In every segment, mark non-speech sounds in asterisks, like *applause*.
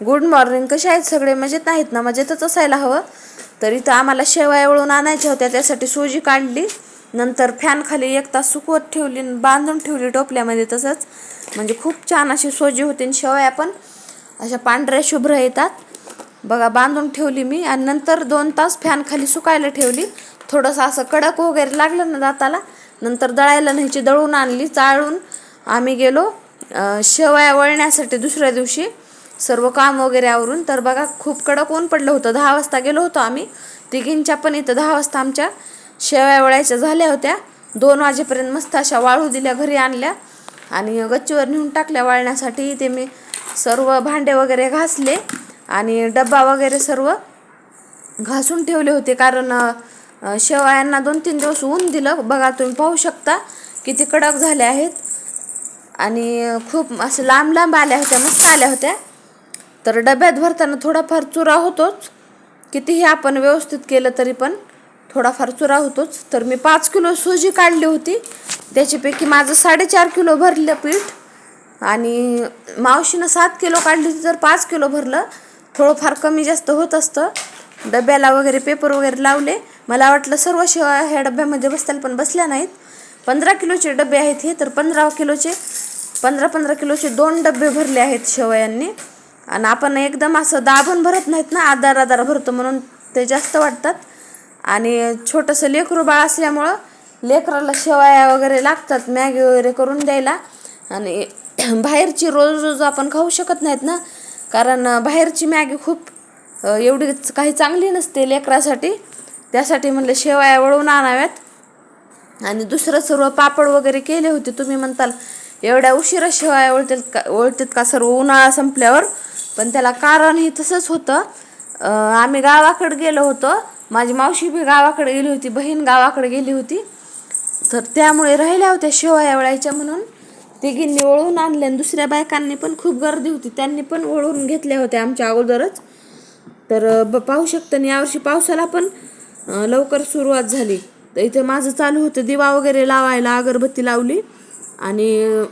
Good morning कसे आहेत सगळे? मजेत नाहीत ना? मजेतच असायला हवं. तर इथं आम्हाला शेवया वळून आणायच्या होत्या. त्यासाठी सोजी काढली. नंतर फॅन खाली एक तास सुकवत ठेवली बांधून ठेवली टोपल्यामध्ये तसंच. म्हणजे खूप छान अशी सोजी होती आणि शेवया पण अशा पांढऱ्या शुभ्र येतात. बघा बांधून ठेवली मी आणि नंतर दोन तास फॅन खाली सुकायला ठेवली. थोडंसं असं कडक वगैरे लागलं ना दाताला. नंतर दळायला न्यायची दळून आणली चाळून आम्ही गेलो शेवया वळण्यासाठी दुसऱ्या दिवशी. सर्व काम वगैरे आवरून तर बघा खूप कडक ऊन पडलं होतं. दहा वाजता गेलो होतो आम्ही. तिघींच्या पण इथं दहा वाजता आमच्या शेवया वळायच्या झाल्या होत्या. दोन वाजेपर्यंत मस्त अशा वाळू दिल्या घरी आणल्या. आणि गच्चीवर नेऊन टाकल्या वाळण्यासाठी. ते मी सर्व भांडे वगैरे घासले. आणि डब्बा वगैरे सर्व घासून ठेवले होते. कारण शेवायांना शेवयांना दोन तीन दिवस ऊन दिलं. बघा तुम्ही पाहू शकता किती कडक झाल्या आहेत. आणि खूप असं लांब लांब आल्या होत्या मस्त आल्या होत्या. तर डब्यात भरताना थोडाफार चुरा होतोच. कितीही आपण व्यवस्थित केलं तरी पण थोडाफार चुरा होतोच. तर मी पाच किलो सुजी काढली होती. त्याच्यापैकी माझं साडेचार किलो भरलं पीठ. आणि मावशीनं सात किलो काढली होती तर पाच किलो भरलं थोडंफार कमी जास्त होत असतं. डब्याला वगैरे पेपर वगैरे लावले. मला वाटलं सर्व शिवाय ह्या डब्यामध्ये बसतील पण बसल्या नाहीत. पंधरा किलोचे डबे आहेत हे तर पंधरा किलोचे पंधरा पंधरा किलोचे दोन डबे भरले आहेत शेवयांनी. आणि आपण एकदम असं दाबून भरत नाहीत ना आधार आधार भरतो म्हणून ते जास्त वाटतात. आणि छोटंसं लेकरू बाळ असल्यामुळं लेकराला शेवाया वगैरे लागतात मॅगी वगैरे करून द्यायला. आणि *clears throat* बाहेरची रोज रोज आपण खाऊ शकत नाहीत ना कारण बाहेरची मॅगी खूप एवढीच एवढी काही चांगली नसते लेकरासाठी. त्यासाठी म्हणलं शेवाया वळवून आणाव्यात. आणि दुसरं सर्व पापड वगैरे केले होते तुम्ही म्हणताल एवढ्या उशिरा शेवाया ओळतील का वळतात का सर्व? उन्हाळा संपल्यावर पण त्याला कारण हे तसंच होतं. आम्ही गावाकडे गेलो होतो. माझी मावशी बी गावाकडे गेली होती बहीण गावाकडे गेली होती. तर त्यामुळे राहिल्या होत्या शेवया वळायच्या म्हणून. तिघींनी वळून आणल्या आणि दुसऱ्या बायकांनी पण खूप गर्दी होती. त्यांनी पण ओळून घेतल्या होत्या आमच्या अगोदरच. तर ब पाहू शकतं आणि यावर्षी पावसाला पण लवकर सुरुवात झाली. तर इथं माझं चालू होतं. दिवा वगैरे लावायला अगरबत्ती लावली आणि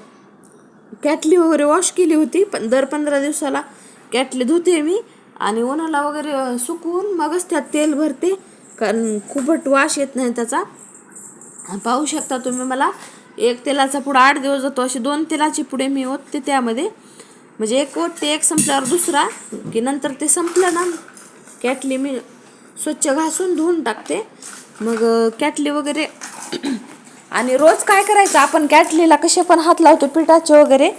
कॅटली वगैरे वॉश केली होती. पण दर पंधरा दिवसाला कॅटली धुते मी आणि उन्हाला वगैरे सुकवून मगच त्यात तेल भरते. कारण खूपट वास येत नाही त्याचा. पाहू शकता तुम्ही मला एक तेलाचा पुढं आठ दिवस जातो. असे दोन तेलाचे पुढे मी ओतते त्यामध्ये. म्हणजे एक ओतते एक संपल्यावर दुसरा. की नंतर ते संपलं ना कॅटली मी स्वच्छ घासून धुवून टाकते. मग कॅटली वगैरे *clears throat* आणि रोज काय करायचं? आपण कॅटलीला कसे पण हात लावतो पिठाचे वगैरे.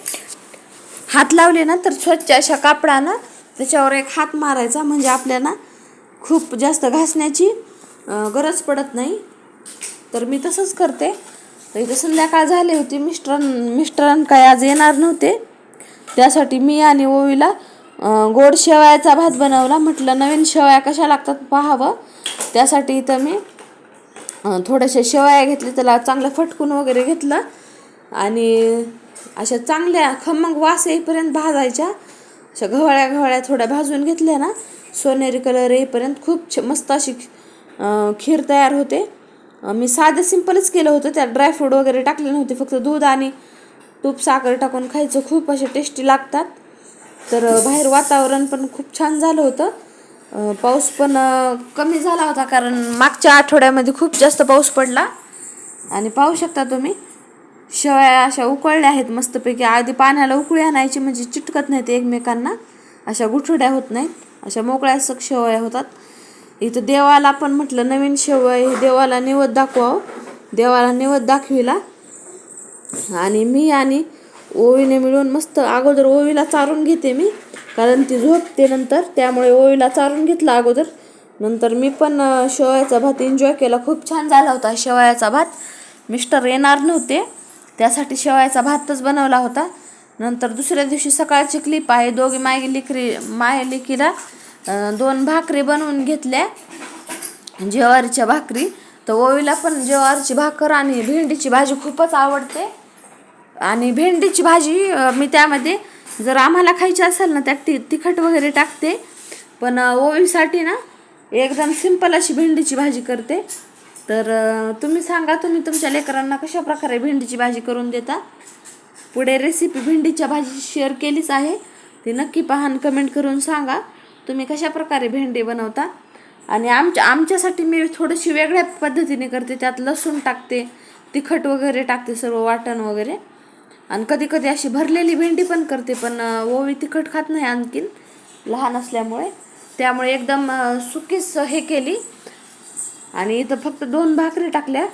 हात लावले ना तर स्वच्छ अशा कापडानं त्याच्यावर एक हात मारायचा म्हणजे आपल्याला खूप जास्त घासण्याची गरज पडत नाही. तर मी तसंच करते. तर इथं संध्याकाळ झाली होती मिस्टर मिस्टरां काय आज येणार नव्हते. त्यासाठी मी आणि ओवीला गोड शेवयाचा भात बनवला. म्हटलं नवीन शेवया कशा लागतात पाहावं. त्यासाठी इथं मी थोड्याशा शेवया घेतल्या. त्याला चांगलं फटकून वगैरे घेतलं. आणि अशा चांगल्या खमंग वास येईपर्यंत भाजायच्या. अशा गव्हाळ्या घवळ्या थोड्या भाजून घेतल्या ना सोनेरी कलर येईपर्यंत खूप छ- मस्त अशी खीर तयार होते. मी साधं सिंपलच केलं होतं त्यात ड्रायफ्रूट वगैरे टाकले नव्हते फक्त दूध आणि तूप साखर टाकून खायचं खूप असे टेस्टी लागतात. तर बाहेर वातावरण पण खूप छान झालं होतं. पाऊस पण कमी झाला होता कारण मागच्या आठवड्यामध्ये खूप जास्त पाऊस पडला. आणि पाहू शकता तुम्ही शेवया अशा उकळल्या आहेत मस्तपैकी. आधी पाण्याला उकळी आणायची म्हणजे चिटकत नाहीत एकमेकांना. अशा गुठड्या होत नाहीत. अशा मोकळ्या सक शेवया होतात. इथं देवाला पण म्हटलं नवीन शेवया हे देवाला निवद दाखवावं. देवाला निवद दाखविला. आणि मी आणि ओवीने मिळून मस्त अगोदर ओवीला चारून घेते मी कारण ती झोपते नंतर. त्यामुळे ओवीला चारून घेतला अगोदर. नंतर मी पण शेवयाचा भात एन्जॉय केला. खूप छान झाला होता शेवयाचा भात. मिस्टर येणार नव्हते. त्यासाठी शेवयाचा भातच बनवला होता. नंतर दुसऱ्या दिवशी सकाळची क्लिप आहे. दोघी माय लिकरी माय लेकीला दोन भाकरी बनवून घेतल्या. ज्वारीच्या भाकरी. तर ओवीला पण ज्वारीची भाकर आणि भेंडीची भाजी खूपच आवडते. आणि भेंडीची भाजी मी त्यामध्ये जर आम्हाला खायची असेल ना त्यात ति तिखट वगैरे टाकते. पण ओवीसाठी ना एकदम सिंपल अशी भेंडीची भाजी करते. तर तुम्ही सांगा तुम्ही तुमच्या लेकरांना कशा प्रकारे भेंडीची भाजी करून देता? पुढे रेसिपी भेंडीच्या भाजी शेअर केलीच आहे. ती नक्की पहा आणि कमेंट करून सांगा तुम्ही कशा प्रकारे भेंडी बनवता? आणि आमच्या आमच्यासाठी मी थोडीशी वेगळ्या पद्धतीने करते त्यात लसूण टाकते तिखट वगैरे टाकते सर्व वाटण वगैरे. आणि कधी कधी अशी भरलेली भेंडी पण करते पण ओवी तिखट खात नाही आणखीन लहान असल्यामुळे. त्यामुळे एकदम सुकीच हे केली. आणि इथं फक्त दोन भाकरी टाकल्या.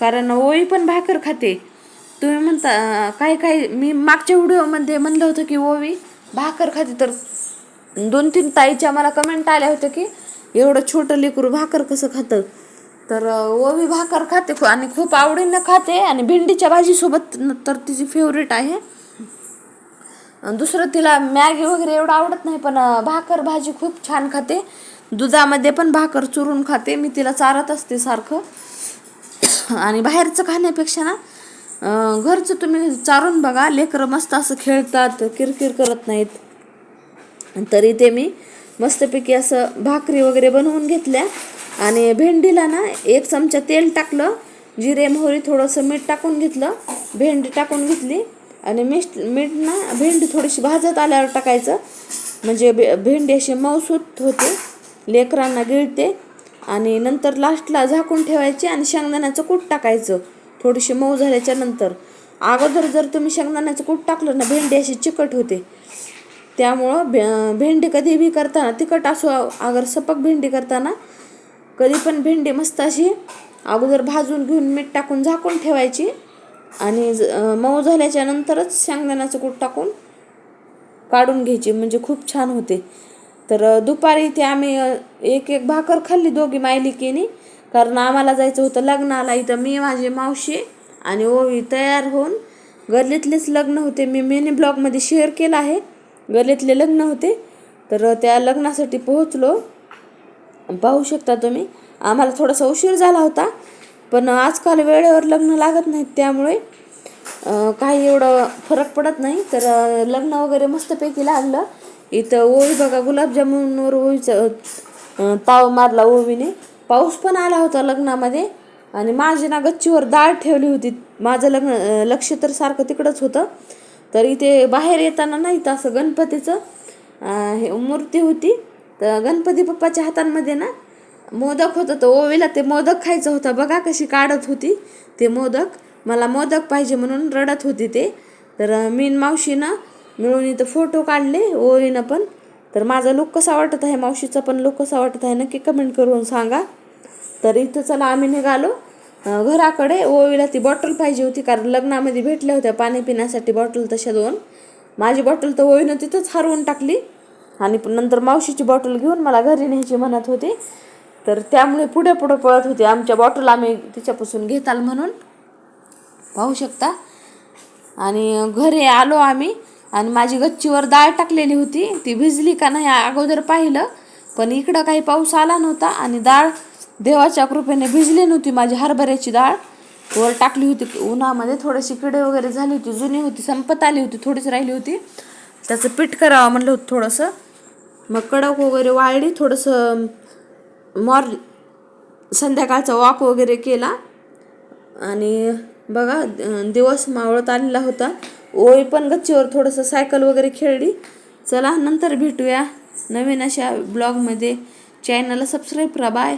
कारण ओवी पण भाकर खाते. तुम्ही म्हणता काय काय मी मागच्या व्हिडिओमध्ये म्हणलं होतं की ओवी भाकर खाते. तर दोन तीन ताईच्या मला कमेंट आल्या होत्या की एवढं छोटं लेकरू भाकर कसं खातं? तर ओवी भाकर खाते आणि खूप आवडीनं खाते. आणि भेंडीच्या भाजीसोबत तर तिची फेवरेट आहे. दुसरं तिला मॅगी वगैरे एवढं आवडत नाही पण भाकर भाजी खूप छान खाते. दुधामध्ये पण भाकर चुरून खाते. मी तिला चारत असते सारखं. आणि बाहेरचं खाण्यापेक्षा ना घरचं तुम्ही चारून बघा. लेकरं मस्त असं खेळतात किरकिर करत नाहीत. तरी ते मी मस्तपैकी असं भाकरी वगैरे बनवून घेतल्या. आणि भेंडीला ना एक चमचा तेल टाकलं. जिरे मोहरी थोडंसं मीठ टाकून घेतलं. भेंडी टाकून घेतली. आणि मीठ मीठ ना भेंडी थोडीशी भाजत आल्यावर टाकायचं. म्हणजे भे भेंडी अशी मऊसूत होते. लेकरांना गिळते आणि नंतर लास्टला झाकून ठेवायची आणि शेंगदाण्याचं कूट टाकायचं. थोडीशी मऊ झाल्याच्यानंतर अगोदर जर तुम्ही शेंगदाण्याचं कूट टाकलं ना भेंडी अशी चिकट होते. त्यामुळं भे भेंडी कधी बी करताना तिखट असो अगर सपक भेंडी करताना कधी पण भेंडी मस्त अशी अगोदर भाजून घेऊन मीठ टाकून झाकून ठेवायची आणि ज- मऊ झाल्याच्या नंतरच शेंगदाण्याचं कूट टाकून काढून घ्यायची. म्हणजे खूप छान होते. तर दुपारी ते आम्ही एक एक भाकर खाल्ली दोघी मायलिकेनी. कारण आम्हाला जायचं होतं लग्नाला. इथं मी माझी मावशी आणि ओवी तयार होऊन गल्लीतलेच लग्न होते. मी मिनी ब्लॉगमध्ये शेअर केलं आहे. गल्लीतले लग्न होते. तर त्या लग्नासाठी पोहोचलो. पाहू शकता तुम्ही. आम्हाला थोडासा उशीर झाला होता. पण आजकाल वेळेवर लग्न लागत नाहीत. त्यामुळे काही एवढं फरक पडत नाही. तर लग्न वगैरे मस्तपैकी लागलं. इथं ओवी बघा गुलाबजामुनवर ओवीचं ताव मारला ओवीने. पाऊस पण आला होता लग्नामध्ये आणि माझी ना गच्चीवर डाळ ठेवली होती. माझं लग्न लक्ष तर सारखं तिकडंच होतं. तर इथे बाहेर येताना नाही इथं असं गणपतीचं हे मूर्ती होती. तर गणपती बाप्पाच्या हातांमध्ये ना मोदक होतं. तर ओवीला ते मोदक खायचं होतं. बघा कशी काढत होती ते मोदक. मला मोदक पाहिजे म्हणून रडत होती ते. तर मीन मावशीनं मिळून इथं फोटो काढले ओवीनं पण. तर माझा लुक कसा वाटत आहे मावशीचा पण लुक कसा वाटत आहे नक्की कमेंट करून सांगा. तर इथं चला आम्ही निघालो. घराकडे ओवीला ती बॉटल पाहिजे होती कारण लग्नामध्ये भेटल्या होत्या पाणी पिण्यासाठी बॉटल तशा दोन. माझी बॉटल तर ओवीनं तिथंच हरवून टाकली. आणि नंतर मावशीची बॉटल घेऊन मला घरी न्यायची म्हणत होती. तर त्यामुळे पुढे पुढे पळत होती. आमच्या बॉटल आम्ही तिच्यापासून घेताल म्हणून. पाहू शकता. आणि घरी आलो आम्ही. आणि माझी गच्चीवर डाळ टाकलेली होती ती भिजली का नाही अगोदर पाहिलं पण इकडं काही पाऊस आला नव्हता आणि डाळ देवाच्या कृपेने भिजली नव्हती माझी हरभऱ्याची डाळ वर टाकली होती उन्हामध्ये थोडीशी किडे वगैरे झाली होती जुनी होती संपत आली होती थोडीच राहिली होती. त्याचं पीठ करावं म्हणलं होतं थोडंसं. मग कडक वगैरे वाळली थोडंसं मॉर संध्याकाळचा वॉक वगैरे केला. आणि बघा दिवस मावळत आलेला होता. ओळी पण गच्चीवर थोडंसं सायकल वगैरे खेळली. चला नंतर भेटूया नवीन अशा ब्लॉगमध्ये चॅनलला सबस्क्राईब करा बाय